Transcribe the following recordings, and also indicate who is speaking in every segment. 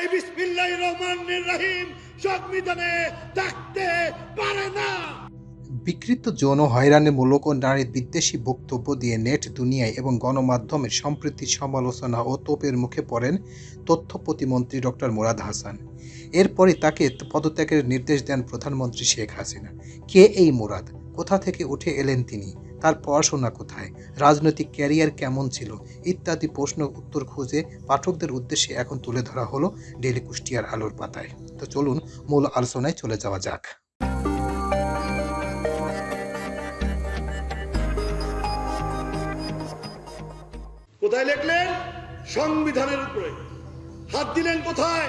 Speaker 1: এই বিসমিল্লাহ রহমান রহিম সংবিধানে থাকতে পারে না।
Speaker 2: বিকৃত যৌন হয়রানিমূলক ও নারী বিদ্বেষী বক্তব্য দিয়ে নেট দুনিয়ায় এবং গণমাধ্যমের সম্প্রীতি সমালোচনা ও তোপের মুখে পড়েন তথ্য প্রতিমন্ত্রী ডক্টর মুরাদ হাসান। এরপরে তাকে পদত্যাগের নির্দেশ দেন প্রধানমন্ত্রী শেখ হাসিনা। কে এই মুরাদ? কোথা থেকে উঠে এলেন তিনি? তার পড়াশোনা কোথায়? রাজনৈতিক ক্যারিয়ার কেমন ছিল? ইত্যাদি প্রশ্ন উত্তর খুঁজে পাঠকদের উদ্দেশ্যে এখন তুলে ধরা হলো ডেলি কুষ্টিয়ার আলোর পাতায়। তো চলুন মূল আলোচনায় চলে যাওয়া যাক।
Speaker 1: কোথায় লিখলেন? সংবিধানের উপরে। হাত দিলেন কোথায়?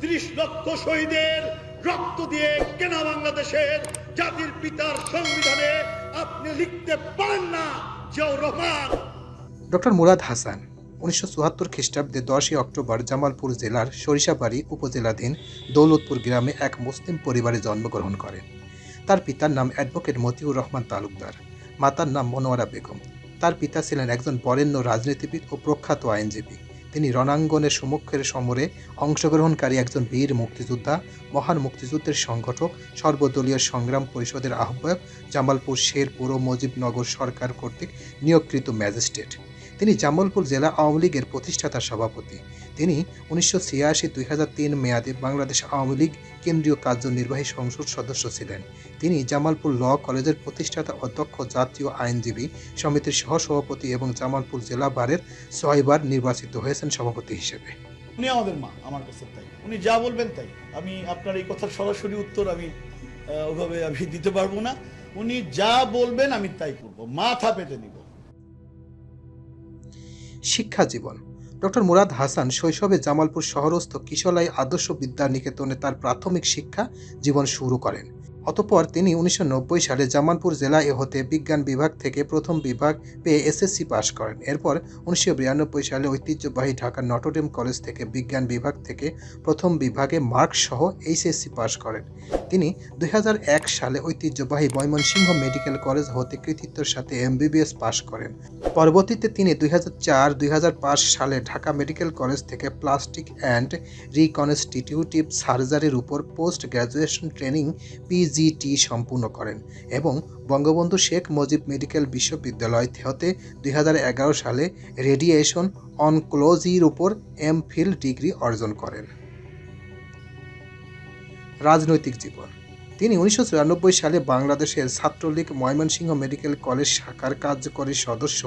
Speaker 1: ত্রিশ লক্ষ শহীদের রক্ত দিয়ে কেনা বাংলাদেশের জাতির পিতার সংবিধানে আপনি লিখতে পারেন না, জিয়াউর রহমান।
Speaker 2: ডক্টর মুরাদ হাসান, উনিশশো চুয়াত্তর খ্রিস্টাব্দে দশই অক্টোবর জামালপুর জেলার সরিষাবাড়ি উপজেলাধীন দৌলতপুর গ্রামে এক মুসলিম পরিবারে জন্মগ্রহণ করেন। তার পিতার নাম অ্যাডভোকেট মতিউর রহমান তালুকদার, মাতার নাম মনোয়ারা বেগম। তার পিতা ছিলেন একজন বরেণ্য রাজনীতিবিদ ও প্রখ্যাত আইনজীবী। তিনি রণাঙ্গনের সমক্ষের সমরে অংশগ্রহণকারী একজন বীর মুক্তিযোদ্ধা, মহান মুক্তিযুদ্ধের সংগঠক, সর্বদলীয় সংগ্রাম পরিষদের আহ্বায়ক, জামালপুর শেরপুর ও মুজিবনগর সরকার কর্তৃক নিয়োগকৃত ম্যাজিস্ট্রেট। তিনি জামালপুর জেলা আওয়ামী লীগের প্রতিষ্ঠাতা সভাপতি। তিনি উনিশশো ছিয়াশি দুই তিন মেয়াদে বাংলাদেশ আওয়ামী লীগ কেন্দ্রীয় কার্যনির্বাহী সংসদ সদস্য ছিলেন। তিনি জামালপুর ল কলেজের প্রতিষ্ঠাতা, অধ্যক্ষ, জাতীয় আইনজীবী সমিতির সহসভাপতি এবং জামালপুর জেলা বারের ছয়বার নির্বাচিত হয়েছেন সভাপতি হিসেবে।
Speaker 3: উনি আমাদের মা, আমার কাছে তাই। উনি যা বলবেন তাই। আমি আপনার এই কথার সরাসরি উত্তর আমি ওভাবে আমি দিতে পারব না। উনি যা বলবেন আমি তাই করব। মাথা পেতে নিব।
Speaker 2: শিক্ষা জীবন। ডক্টর মুরাদ হাসান শৈশবে জামালপুর শহরস্থ কিশলাই আদর্শ বিদ্যা নিকেতনে তার প্রাথমিক শিক্ষা জীবন শুরু করেন। অতঃপর তিনি উনিশশো নব্বই সালে জামালপুর জেলা হতে বিজ্ঞান বিভাগ থেকে প্রথম বিভাগ পেয়ে এসএসসি পাশ করেন। এরপর উনিশশো বিরানব্বই সালে ঐতিহ্যবাহী ঢাকা নটরডেম কলেজ থেকে বিজ্ঞান বিভাগ থেকে প্রথম বিভাগে মার্কস সহ এইচএসসি পাশ করেন। তিনি দুই হাজার এক সালে ঐতিহ্যবাহী ময়মনসিংহ মেডিকেল কলেজ হতে কৃতিত্বের সাথে এমবিবিএস পাশ করেন। পরবর্তীতে তিনি দুই হাজার সালে ঢাকা মেডিকেল কলেজ থেকে প্লাস্টিক অ্যান্ড রিকনস্টিটিউটিভ সার্জারির উপর পোস্ট গ্র্যাজুয়েশন ট্রেনিং পিজিটি সম্পূর্ণ করেন এবং বঙ্গবন্ধু শেখ মুজিব মেডিকেল বিশ্ববিদ্যালয় হতে দু হাজার এগারো সালে রেডিয়েশন অনক্লোজির উপর এম ফিল ডিগ্রি অর্জন করেন। রাজনৈতিক জীবন। তিনি উনিশশো সালে বাংলাদেশের ছাত্রলীগ ময়মনসিংহ মেডিকেল কলেজ শাখার কার্যকরী সদস্য।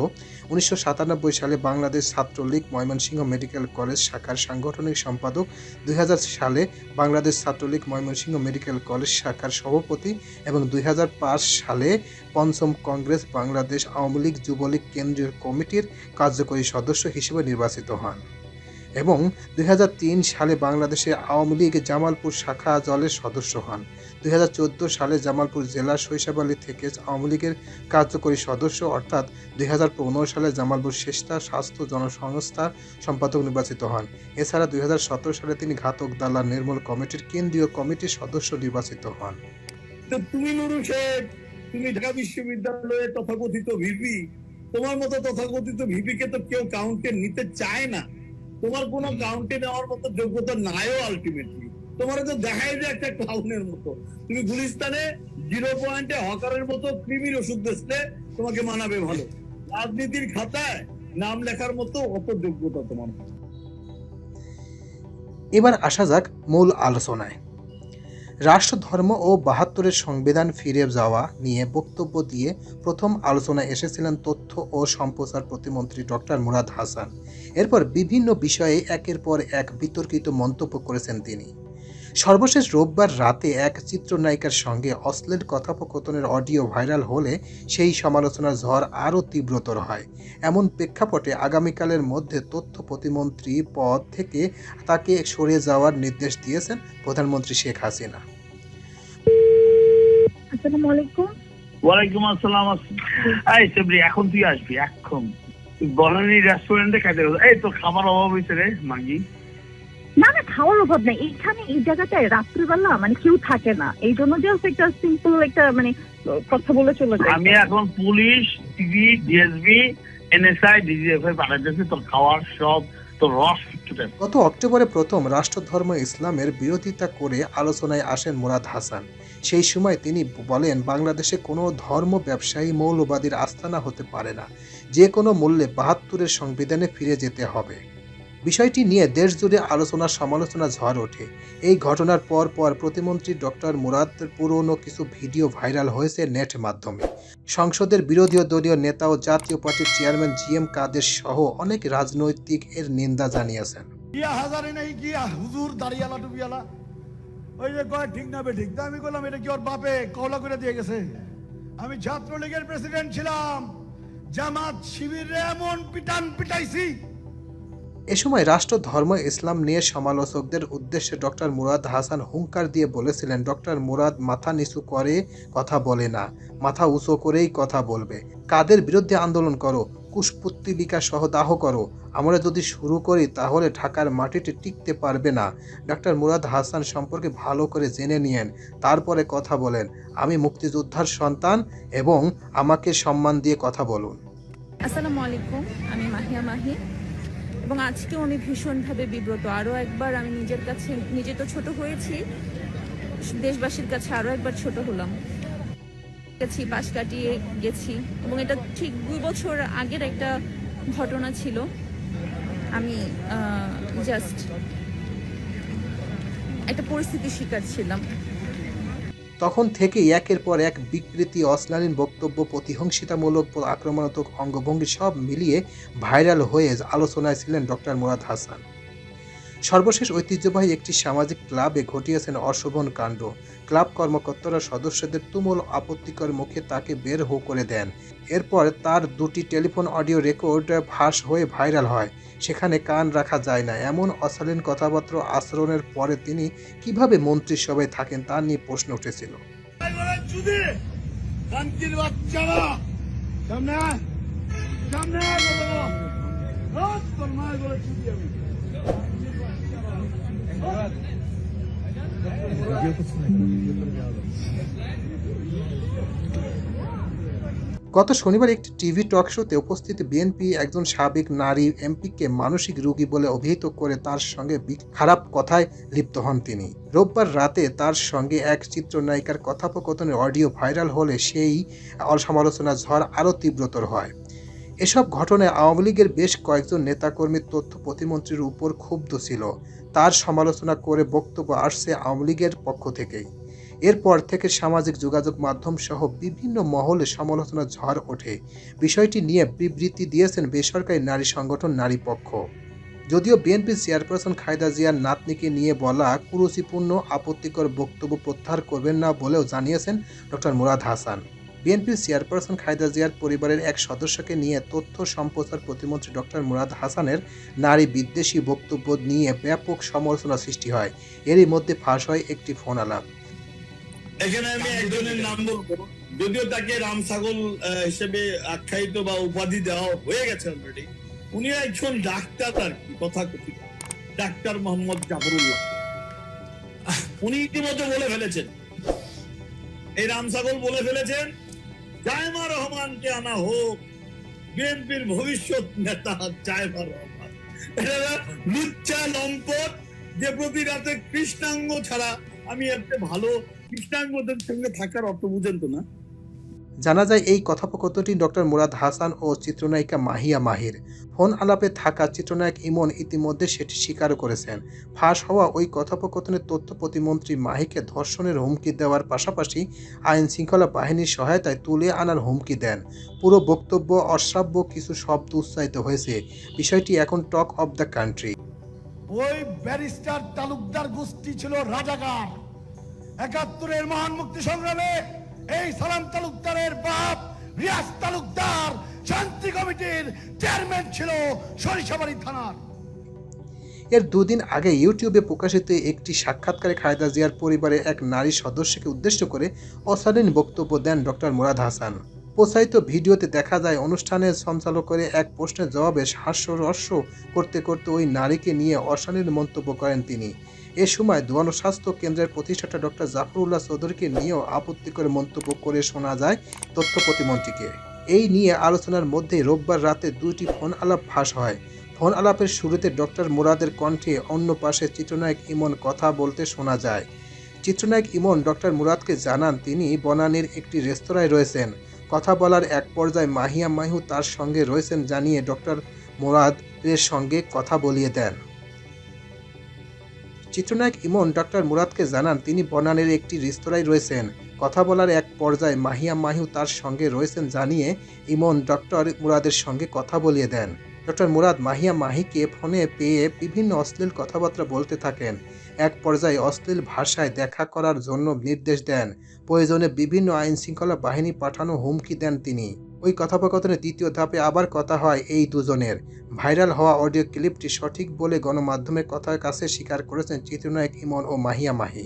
Speaker 2: উনিশশো সাতানব্বই সালে বাংলাদেশ ছাত্রলীগ ময়মনসিংহ মেডিকেল কলেজ শাখার সাংগঠনিক সম্পাদক। দুই হাজার সালে বাংলাদেশ ছাত্রলীগ ময়মনসিংহ মেডিকেল কলেজ শাখার সভাপতি এবং দুই হাজার পাঁচ সালে পঞ্চম কংগ্রেস বাংলাদেশ আওয়ামী লীগ যুবলীগ কেন্দ্রীয় কমিটির কার্যকরী সদস্য হিসেবে নির্বাচিত হন। এবং দুই হাজার তিন সালে বাংলাদেশে আওয়ামী লীগ জামালপুর শাখা দলের সদস্য হন। দুই হাজার চোদ্দ সালে জামালপুর জেলা শৈশবালী থেকে আওয়ামী লীগের কার্যকরী সদস্য, অর্থাৎ দুই হাজার পনেরো সালে জামালপুর শেষতা স্বাস্থ্য জনসংস্থার সম্পাদক নির্বাচিত হন। এছাড়া দুই হাজার সতেরো সালে তিনি ঘাতক দালা নির্মূল কমিটির কেন্দ্রীয় কমিটির সদস্য নির্বাচিত হন।
Speaker 4: তো তুমি তুমি ঢাকা বিশ্ববিদ্যালয়ের তথাকথিত ভিপি। তোমার মতো তথাকথিত ভিপি কে তো কেউ কাউন্টে নিতে চায় না। তোমার কোনো কাউন্টি নেওয়ার মতো যোগ্যতা নাইও আলটিমেটলি তোমার তো দেখাই যে একটা ক্লাউনের মতো। তুমি গুলিস্তানে জিরো পয়েন্টে হকারের মতো ক্রিমির ওষুধ বেচলে তোমাকে মানাবে ভালো। রাজনীতির খাতায় নাম লেখার মতো অত যোগ্যতা তোমার।
Speaker 2: এবার আসা যাক মূল আলোচনায়। রাষ্ট্র ধর্ম ও বাহাত্তরের সংবিধান ফিরে যাওয়া নিয়ে বক্তব্য দিয়ে প্রথম আলোচনায় এসেছিলেন তথ্য ও সম্প্রচার প্রতিমন্ত্রী ডক্টর মুরাদ হাসান। এরপর বিভিন্ন বিষয়ে একের পর এক বিতর্কিত মন্তব্য করেছেন তিনি। সর্বশেষ রোববার রাতে এক চিত্রনায়িকার সঙ্গে অশ্লীল কথোপকথনের অডিও ভাইরাল হলে সেই সমালোচনার ঝড় আরও তীব্রতর হয়। এমন প্রেক্ষাপটে আগামীকালের মধ্যে তথ্য প্রতিমন্ত্রী পদ থেকে তাকে সরে যাওয়ার নির্দেশ দিয়েছেন প্রধানমন্ত্রী শেখ হাসিনা।
Speaker 5: আসসালামু আলাইকুম।
Speaker 6: ওয়ালাইকুম আসসালাম। এই সেবরি এখন তুই আসবি এখন। তুই বনানী রেস্টুরেন্টে খাইতে এই তো খাবার অভাব হয়েছে রে মাগি।
Speaker 5: খাওয়ার অভাব নাই। এখানে এই জায়গাটায় রাত্রিবেলা মানে কেউ থাকে না। এই জন্য জাস্ট একটা সিম্পল একটা মানে কথা বলে চলে যায়।
Speaker 6: আমি এখন police TV DSB NSI DGFI পাঠাইতেছি তোর খাওয়ার সব
Speaker 2: গত অক্টোবরে প্রথম রাষ্ট্রধর্ম ইসলামের বিরোধিতা করে আলোচনায় আসেন মুরাদ হাসান। সেই সময় তিনি বলেন বাংলাদেশে কোনো ধর্ম ব্যবসায়ী মৌলবাদীর আস্থানা হতে পারে না। যে কোনো মূল্যে বাহাত্তরের সংবিধানে ফিরে যেতে হবে। বিষয়টি নিয়ে দেশজুড়ে আলোচনা সমালোচনা ঝড় ওঠে। এই ঘটনার পর পর প্রতিমন্ত্রী ডক্টর মুরাদের পুরনো কিছু ভিডিও ভাইরাল হয়েছে নেট মাধ্যমে। সংসদের বিরোধী দলীয় নেতা ও জাতীয় পার্টির চেয়ারম্যান জি এম কাদের সহ অনেক রাজনৈতিক এর নিন্দা জানিয়েছেন।
Speaker 3: হাজারে নাই, গিয়া হুজুর দাঁড়িয়ালা টুবিয়ালা ওই যে ঠিক আমি এটা কি ওর বাপে? করে দিয়ে গেছে। আমি ছাত্রলীগের প্রেসিডেন্ট ছিলাম। জামাত শিবিরে এমন পিটান পিটাইছি।
Speaker 2: এ সময় রাষ্ট্র ধর্ম ইসলাম নিয়ে সমালোচকদের উদ্দেশ্যে ডক্টর মুরাদ হাসান হুঙ্কার দিয়ে বলেছিলেন, ডক্টর মুরাদ মাথা নিচু করে কথা বলে না, মাথা উঁচু করেই কথা বলবে। কাদের বিরুদ্ধে আন্দোলন করো? কুশপুত্তিলিকা সহ দাহ করো। আমরা যদি শুরু করি, তাহলে ঢাকার মাটিতে টিকতে পারবে না। ডক্টর মুরাদ হাসান সম্পর্কে ভালো করে জেনে নিয়েন, তারপরে কথা বলেন, আমি মুক্তিযোদ্ধার সন্তান এবং আমাকে সম্মান দিয়ে কথা বলুন।
Speaker 7: আসসালামু আলাইকুম, আমি মাহিয়া মাহি। এবং আজকেও আমি ভীষণভাবে বিব্রত। আরও একবার আমি নিজের কাছে, নিজে তো ছোট হয়েছি, দেশবাসীর কাছে আরও একবার ছোট হলাম। গেছি পাশ কাটিয়ে গেছি এবং এটা ঠিক দুই বছর আগের একটা ঘটনা ছিল। আমি জাস্ট একটা পরিস্থিতির শিকার ছিলাম।
Speaker 2: তখন থেকে একের পর এক বিকৃতি, অশ্লীল বক্তব্য, প্রতিহিংসিতামূলক আক্রমণাত্মক অঙ্গভঙ্গি সব মিলিয়ে ভাইরাল হয়ে আলোচনায় ছিলেন ডক্টর মুরাদ হাসান। সর্বশেষ ঐতিহ্যবাহী একটি সামাজিক ক্লাবে ঘটিয়েছেন অশোভন কাণ্ড। ক্লাব কর্মকর্তারা সদস্যদের তুমুল আপত্তিকর মুখে তাকে বের হো করে দেন। এরপর তার দুটি টেলিফোন অডিও রেকর্ড ফাঁস হয়ে ভাইরাল হয়। সেখানে কান রাখা যায় না। এমন অশালীন কথাবার্তা আচরণের পরে তিনি কীভাবে মন্ত্রিসভায় থাকেন তা নিয়ে প্রশ্ন উঠেছিল। গত শনিবার একটি টিভি টক শোতে উপস্থিত বিএনপি একজন সাবেক নারী এমপিকে মানসিক রোগী বলে অভিহিত করে তার সঙ্গে খারাপ কথায় লিপ্ত হন তিনি। রোববার রাতে তার সঙ্গে এক চিত্রনায়িকার কথোপকথনের অডিও ভাইরাল হলে সেই সমালোচনা ঝড় আরও তীব্রতর হয়। এসব ঘটনায় আওয়ামী লীগের বেশ কয়েকজন নেতাকর্মী তথ্য প্রতিমন্ত্রীর উপর ক্ষুব্ধ ছিল। তার সমালোচনা করে বক্তব্য আসছে আওয়ামী লীগের পক্ষ থেকেই। এরপর থেকে সামাজিক যোগাযোগ মাধ্যম সহ বিভিন্ন মহলে সমালোচনা ঝড় ওঠে। বিষয়টি নিয়ে বিবৃতি দিয়েছেন বেসরকারি নারী সংগঠন নারী পক্ষ। যদিও বিএনপি চেয়ারপারসন খায়দা জিয়ার নাতনিকে নিয়ে বলা কুরুচিপূর্ণ, আপত্তিকর বক্তব্য প্রত্যাহার করবেন না বলেও জানিয়েছেন ডক্টর মুরাদ হাসান। বিএনপির চেয়ারপারসন খায়দা জিয়ার পরিবারের এক সদস্যকে নিয়ে তথ্য সম্প্রচার প্রতিমন্ত্রী ডক্টর মুরাদ হাসানের নারী বিদ্বেষী বক্তব্য নিয়ে ব্যাপক সমালোচনা সৃষ্টি হয়। এরই মধ্যে ফাঁস হয় একটি ফোন আলাপ
Speaker 4: এখানে আমি একজনের নাম বলব। যদিও তাকে রাম ছাগল হিসেবে আখ্যায়িত বা উপাধি দেওয়া হয়ে গেছে অলরেডি উনি একজন ডাক্তার আর কি, কথা কথিত। ডাক্তার মোহাম্মদ জাফরুল্লাহ। উনি ইতিমধ্যে বলে ফেলেছেন। এই রাম ছাগল বলে ফেলেছেন জায়মা রহমানকে আনা হোক, বিএনপির ভবিষ্যৎ নেতা জায়মা রহমান। এটা লুচ্চা লম্পট যে প্রতি রাতে কৃষ্ণাঙ্গ ছাড়া, আমি একটা ভালো কৃষ্ণাঙ্গদের সঙ্গে থাকার অর্থ বুঝেন তো না?
Speaker 2: জানা যায় এই কথোপকথনটি ডক্টর মুরাদ হাসান ও চিত্রনায়িকা মাহিয়া মাহির। ফোন আলাপে থাকা চিত্রনায়ক ইমন ইতিমধ্যে সেটি স্বীকার করেছেন। ফাঁস হওয়া ওই কথোপকথনের তথ্য প্রতিমন্ত্রী মাহিকে ধর্ষণের হুমকি দেওয়ার পাশাপাশি আইন শৃঙ্খলা বাহিনীর সহায়তায় তুলে আনার হুমকি দেন। পুরো বক্তব্য অশ্রাব্য, কিছু শব্দ উচ্চারিত হয়েছে। বিষয়টি এখন টক অব দ্য কান্ট্রি।
Speaker 3: ওই ব্যারিস্টার তালুকদার গোষ্ঠী ছিল রাজাকার। একাত্তরের মহান মুক্তি সংগ্রামে এই সালাম তালুকদারের বাপ, রিয়াজ তালুকদার, শান্তি কমিটির চেয়ারম্যান ছিল সরিষাবাড়ি থানার।
Speaker 2: এর দুদিন আগে ইউটিউবে প্রকাশিত একটি সাক্ষাৎকারে খালেদা জিয়ার পরিবারের এক নারী সদস্যকে উদ্দেশ্য করে অশালীন বক্তব্য দেন ডক্টর মুরাদ হাসান। প্রচারিত ভিডিওতে দেখা যায়, অনুষ্ঠানের সঞ্চালক করে এক প্রশ্নের জবাবে হাস্যরস্য করতে করতে ওই নারীকে নিয়ে অশালীন মন্তব্য করেন তিনি। এ সময় দুয়ানো স্বাস্থ্য কেন্দ্রের প্রতিষ্ঠাতা ডক্টর জাফরুল্লাহ চৌধুরীকে নিয়েও আপত্তিকর মন্তব্য করে শোনা যায় তথ্য প্রতিমন্ত্রীকে। এই নিয়ে আলোচনার মধ্যে রোববার রাতে দুইটি ফোন আলাপ ফাঁস হয়। ফোন আলাপের শুরুতে ডক্টর মুরাদের কণ্ঠে অন্য পাশে চিত্রনায়ক ইমন কথা বলতে শোনা যায়। চিত্রনায়ক ইমন ডক্টর মুরাদকে জানান, তিনি বনানীর একটি রেস্তোরাঁয় রয়েছেন। কথা বলার এক পর্যায়ে মাহিয়া মাহিউ তার সঙ্গে রয়েছেন জানিয়ে ডক্টর মুরাদের সঙ্গে কথা বলিয়ে দেন। চিত্রনায়ক ইমন, ডক্টর মুরাদকে জানান, তিনি বনানের একটি রেস্তোরাঁয় রয়েছেন। কথা বলার এক পর্যায়ে মাহিয়া মাহিউ তার সঙ্গে রয়েছেন জানিয়ে ইমন, ডক্টর মুরাদের সঙ্গে কথা বলিয়ে দেন। ডক্টর মুরাদ মাহিয়া মাহিকে ফোনে পেয়ে বিভিন্ন অশ্লীল কথাবার্তা বলতে থাকেন। এক পর্যায়ে অশ্লীল ভাষায় দেখা করার জন্য নির্দেশ দেন। প্রয়োজনে বিভিন্ন আইন শৃঙ্খলা বাহিনী পাঠানো হুমকি দেন তিনি। ওই কথোপকথনের দ্বিতীয় ধাপে আবার কথা হয় এই দুজনের। ভাইরাল হওয়া অডিও ক্লিপটি সঠিক বলে গণমাধ্যমের কথার কাছে স্বীকার করেছেন চিত্রনায়ক ইমন ও মাহিয়া মাহি।